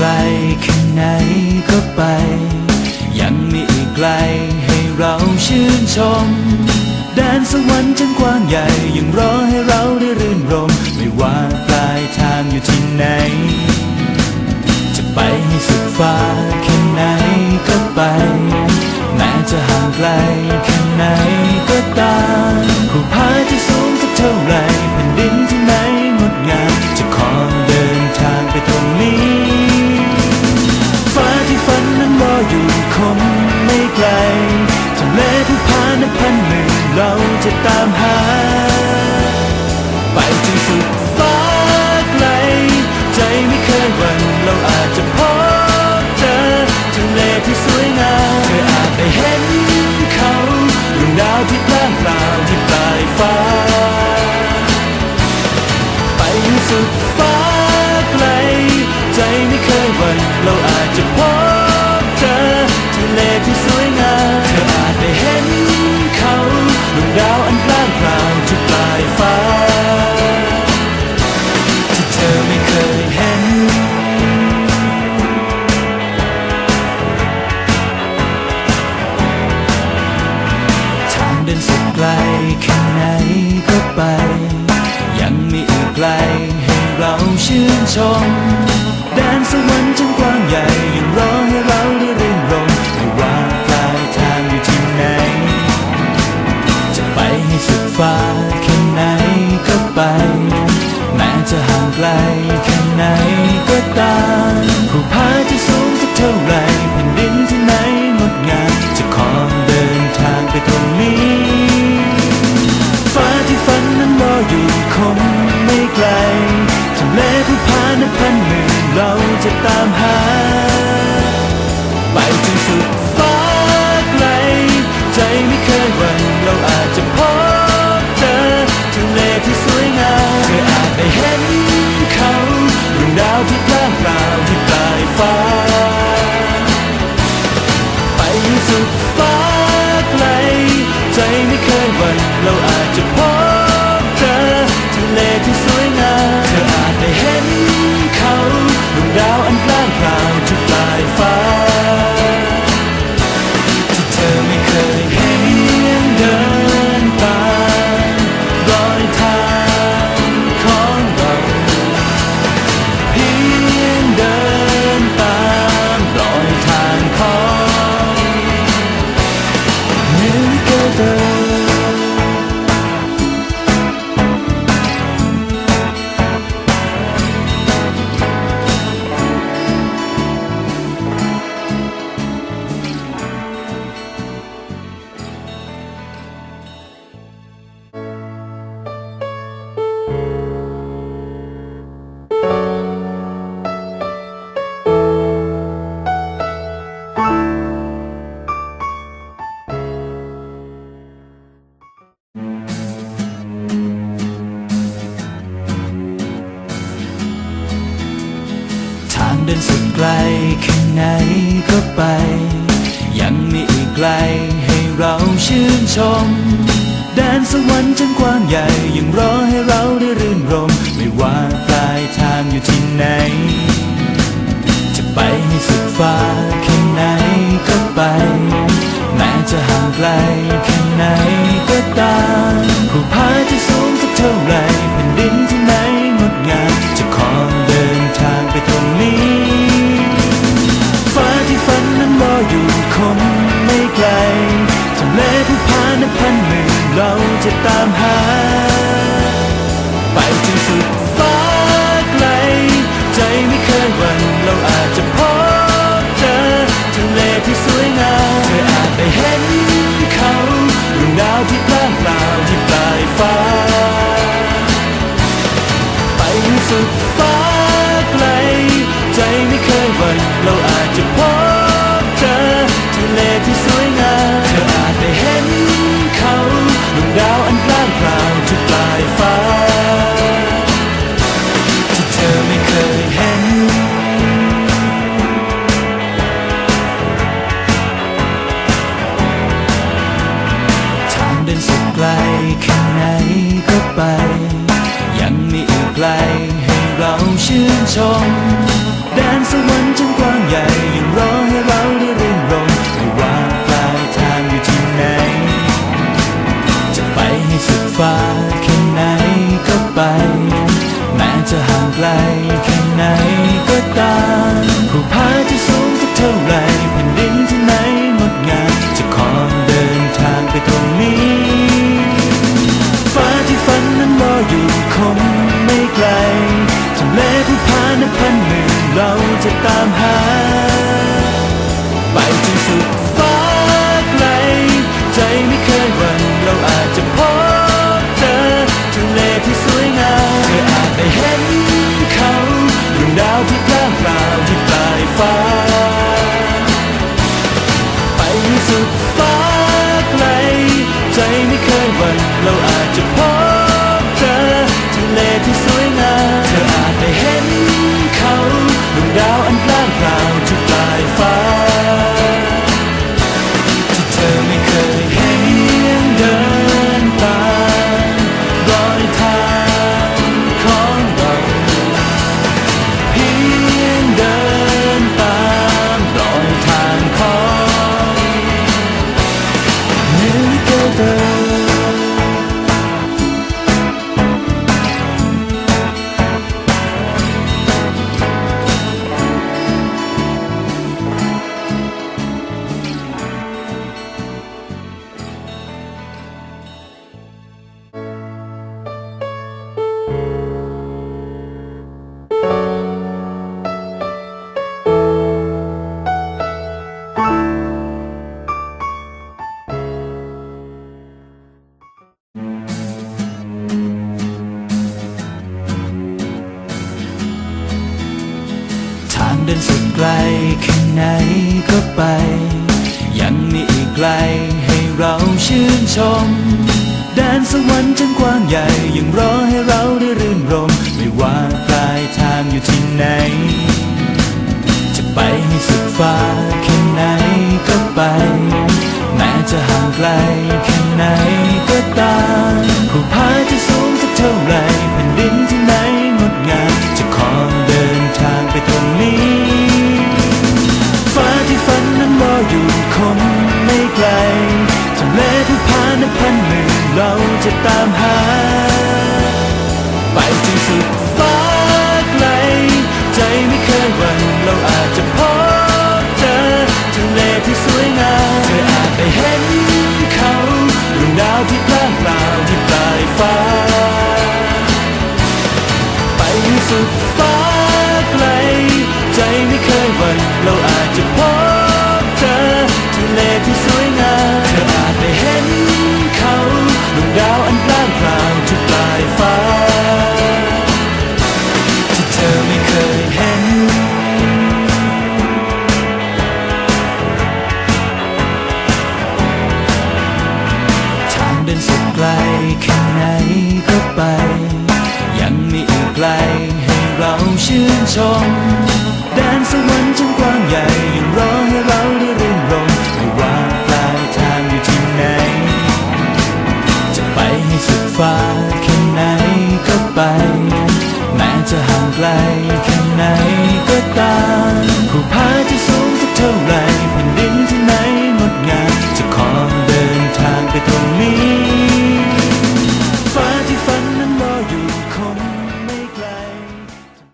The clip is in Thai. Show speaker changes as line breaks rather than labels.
ไกลแค่ไหนก็ไป ยังมีอีกไกลให้เราชื่นชม แดนสวรรค์จันกว้างใหญ่ยังรอให้เชมแดนสวรรค์จันกว้างใหญ่ยังรอให้เราได้รื่นรมไม่ว่าปลายทางอยู่ที่ไหน จะไปให้สุดฟ้าแค่ไหนก็ไป แม้จะห่างไกลแค่ไหนก็ตามผู้พาจะสูงสักเท่าไหรแผ่นดินที่ไหนงดงามจะขอเดินทางไปตรงนี้ฟ้าที่ฝันนั้นรออยู่คงไม่ไกลทะเลผู้พา พันหนึ่งเราจะตามหา ไปจนสุดฟ้าไกล ใจไม่เคยหวั่นเราอาจจะพบ ก็ไป ยังมีอีกไกลให้เราชื่นชม แดนสวรรค์จันกว้างใหญ่ ยังรอให้เราได้รื่นรม ไม่ว่าปลายทางอยู่ที่ไหน จะไปให้สุดฟ้าแค่ไหนก็ไป แม้จะห่างไกลแค่ไหนก็ตามผู้พาจะสู จะตามหา ไปจนสุดฟ้าไกล ใจไม่เคยหวั่นเราอาจจะพบเจอทะเลที่สวยงามเธออาจได้เห็นเขาดวงดาวที่กลางเปล่าที่ปลายฟ้า ไปจนสุดฟ้า เดินสุดไกลแค่ไหนก็ไป ยังมีอีกไกลให้เราชื่นชมแดนสวรรค์จันกว้างใหญ่ยังรอให้เราได้รื่นรม ไม่ว่าปลายทางอยู่ที่ไหน เราจะตามหาืนชมแดนสวรรค์ชั้นกว้างใหญ่ยังรอให้เราได้เรื่นรมไม่ว่าปลายทางอยู่ที่ไหน จะไปให้สุดฟ้าแค่ไหนก็ไป แม้จะห่างไกลแค่ไหนก็ตามผู้พาจะสุ